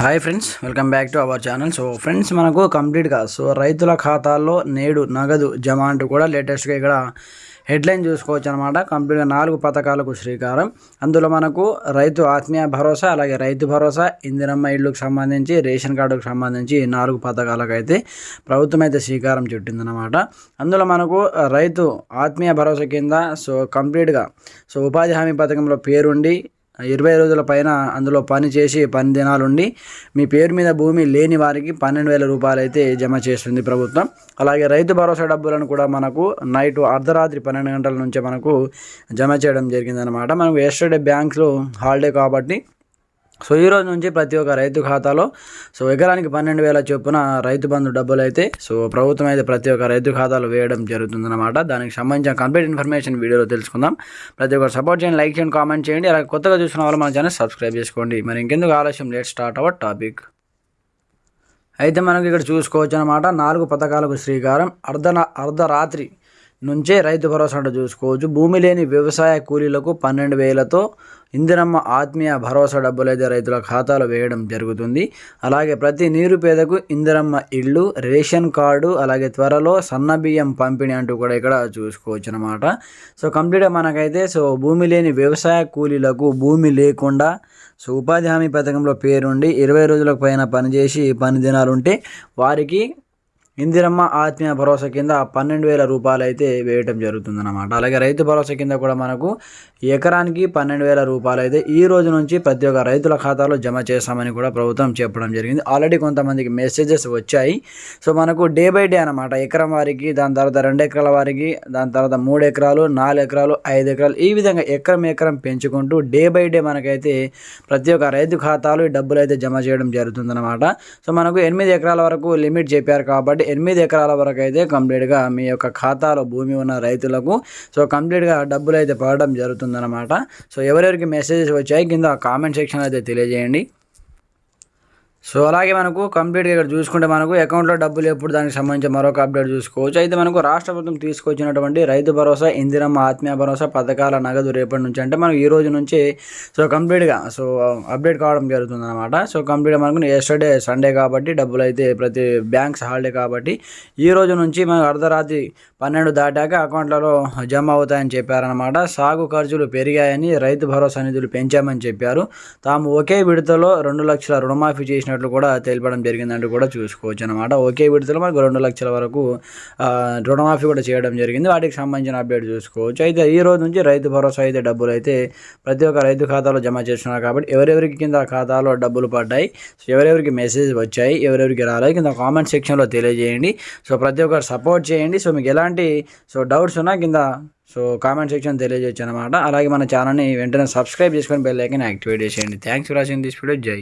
Hi friends welcome back to our channel so friends మనకు కంప్లీట్గా so రైతుల ఖాతాల్లో నేడు నగదు జమ అంటూ కూడా లేటెస్ట్గా ఇక్కడ హెడ్లైన్ చూసుకోవచ్చు అనమాట కంప్లీట్గా నాలుగు పథకాలకు శ్రీకారం. అందులో మనకు రైతు ఆత్మీయ భరోసా అలాగే రైతు భరోసా ఇందిరమ్మ ఇళ్ళకు సంబంధించి రేషన్ కార్డుకు సంబంధించి నాలుగు పథకాలకు అయితే ప్రభుత్వం అయితే శ్రీకారం చుట్టిందనమాట అందులో మనకు రైతు ఆత్మీయ భరోసా కింద సో కంప్లీట్గా సో ఉపాధి హామీ పథకంలో పేరుండి ఇరవై రోజుల పైన అందులో పని చేసి పని దినాలుండి మీ పేరు మీద భూమి లేని వారికి పన్నెండు వేల రూపాయలు అయితే జమ చేస్తుంది ప్రభుత్వం. అలాగే రైతు భరోసా డబ్బులను కూడా మనకు నైట్ అర్ధరాత్రి పన్నెండు గంటల నుంచే మనకు జమ చేయడం జరిగిందనమాట మనకు ఎస్టర్డే బ్యాంక్స్లో హాలిడే కాబట్టి సో ఈ రోజు నుంచి ప్రతి ఒక్క రైతు ఖాతాలో సో ఎకరానికి పన్నెండు వేల చొప్పున రైతు బంధు డబ్బులు అయితే సో ప్రభుత్వం అయితే ప్రతి ఒక్క రైతు ఖాతాలో వేయడం జరుగుతుందన్నమాట. దానికి సంబంధించిన కంప్లీట్ ఇన్ఫర్మేషన్ వీడియోలో తెలుసుకుందాం. ప్రతి ఒక్కరు సపోర్ట్ చేయండి లైక్ చేయండి కామెంట్ చేయండి. అలాగే కొత్తగా చూసిన వాళ్ళు మన ఛానల్ సబ్స్క్రైబ్ చేసుకోండి. మరి ఇంకెందుకు ఆలస్యం? లేట్ స్టార్ట్ అవర్ టాపిక్ అయితే మనకి ఇక్కడ చూసుకోవచ్చు అనమాట నాలుగు పథకాలకు శ్రీకారం. అర్ధ అర్ధరాత్రి నుంచే రైతు భరోసా అంటే చూసుకోవచ్చు. భూమి లేని వ్యవసాయ కూలీలకు పన్నెండు వేలతో ఇందిరమ్మ ఆత్మీయ భరోసా డబ్బులైతే రైతుల ఖాతాలో వేయడం జరుగుతుంది. అలాగే ప్రతి నిరుపేదకు ఇందిరమ్మ ఇళ్ళు రేషన్ కార్డు అలాగే త్వరలో సన్న బియ్యం పంపిణీ అంటూ కూడా ఇక్కడ చూసుకోవచ్చు అనమాట సో కంప్లీట్గా మనకైతే సో భూమి లేని వ్యవసాయ కూలీలకు భూమి లేకుండా సో ఉపాధి హామీ పథకంలో పేరుండి ఇరవై రోజులకు పైన పనిచేసి పని దినాలు ఉంటే వారికి ఇందిరమ్మ ఆత్మీయ భరోసా కింద పన్నెండు వేల రూపాయలు అయితే వేయటం జరుగుతుందన్నమాట. అలాగే రైతు భరోసా కింద కూడా మనకు ఎకరానికి పన్నెండు వేల రూపాయలు అయితే ఈ రోజు నుంచి ప్రతి ఒక్క రైతుల ఖాతాలో జమ చేస్తామని కూడా ప్రభుత్వం చెప్పడం జరిగింది. ఆల్రెడీ కొంతమందికి మెసేజెస్ వచ్చాయి. సో మనకు డే బై డే అనమాట ఎకరం వారికి దాని తర్వాత రెండు ఎకరాల వారికి దాని తర్వాత మూడు ఎకరాలు నాలుగు ఎకరాలు ఐదు ఎకరాలు ఈ విధంగా ఎకరం ఎకరం పెంచుకుంటూ డే బై డే మనకైతే ప్రతి ఒక్క రైతు ఖాతాలో ఈ డబ్బులు అయితే జమ చేయడం జరుగుతుందన్నమాట. సో మనకు ఎనిమిది ఎకరాల వరకు లిమిట్ చెప్పారు కాబట్టి ఎనిమిది ఎకరాల వరకు అయితే కంప్లీట్గా మీ యొక్క ఖాతాలో భూమి ఉన్న రైతులకు సో కంప్లీట్గా డబ్బులు అయితే పడడం జరుగుతుంది. ఉందన్నమాట. సో ఎవరెవరికి మెసేజెస్ వచ్చాయి కింద కామెంట్ సెక్షన్ అయితే తెలియజేయండి. సో అలాగే మనకు కంప్లీట్గా ఇక్కడ చూసుకుంటే మనకు అకౌంట్లో డబ్బులు ఎప్పుడు దానికి సంబంధించి మరొక అప్డేట్ చూసుకోవచ్చు. అయితే మనకు రాష్ట్ర ప్రభుత్వం తీసుకొచ్చినటువంటి రైతు భరోసా ఇందిరమ్మ ఆత్మీయ భరోసా పథకాల నగదు రేపటి నుంచి అంటే మనకు ఈ రోజు నుంచి సో కంప్లీట్గా సో అప్డేట్ కావడం జరుగుతుంది అనమాట సో కంప్లీట్గా మనకు ఎస్టర్డే సండే కాబట్టి డబ్బులు అయితే ప్రతి బ్యాంక్స్ హాలిడే కాబట్టి ఈ రోజు నుంచి మనకు అర్ధరాత్రి పన్నెండు దాటాక అకౌంట్లలో జమ అవుతాయని చెప్పారనమాట సాగు ఖర్చులు పెరిగాయని రైతు భరోసా నిధులు పెంచామని చెప్పారు. తాము ఒకే విడతలో రెండు లక్షల రుణమాఫీ చేసిన చేసినట్లు కూడా తెలిపడం జరిగిందంటూ కూడా చూసుకోవచ్చు అనమాట ఒకే విడతలో మనకు రెండు లక్షల వరకు రుణమాఫీ కూడా చేయడం జరిగింది. వాటికి సంబంధించిన అప్డేట్ చూసుకోవచ్చు. అయితే ఈ రోజు నుంచి రైతు భరోసా అయితే డబ్బులు అయితే ప్రతి ఒక్క రైతు ఖాతాలో జమ చేస్తున్నారు కాబట్టి ఎవరెవరికి కింద ఖాతాలో డబ్బులు పడ్డాయి సో ఎవరెవరికి మెసేజ్ వచ్చాయి ఎవరెవరికి రాలేదు కింద కామెంట్ సెక్షన్లో తెలియజేయండి. సో ప్రతి ఒక్కరు సపోర్ట్ చేయండి. సో మీకు ఎలాంటి సో డౌట్స్ ఉన్నా కింద సో కామెంట్ సెక్షన్ తెలియజేయచ్చు అనమాట అలాగే మన ఛానల్ని వెంటనే సబ్స్క్రైబ్ చేసుకొని బెల్ ఐకన్ యాక్టివేట్ చేసేయండి. Thanks for watching this video. జై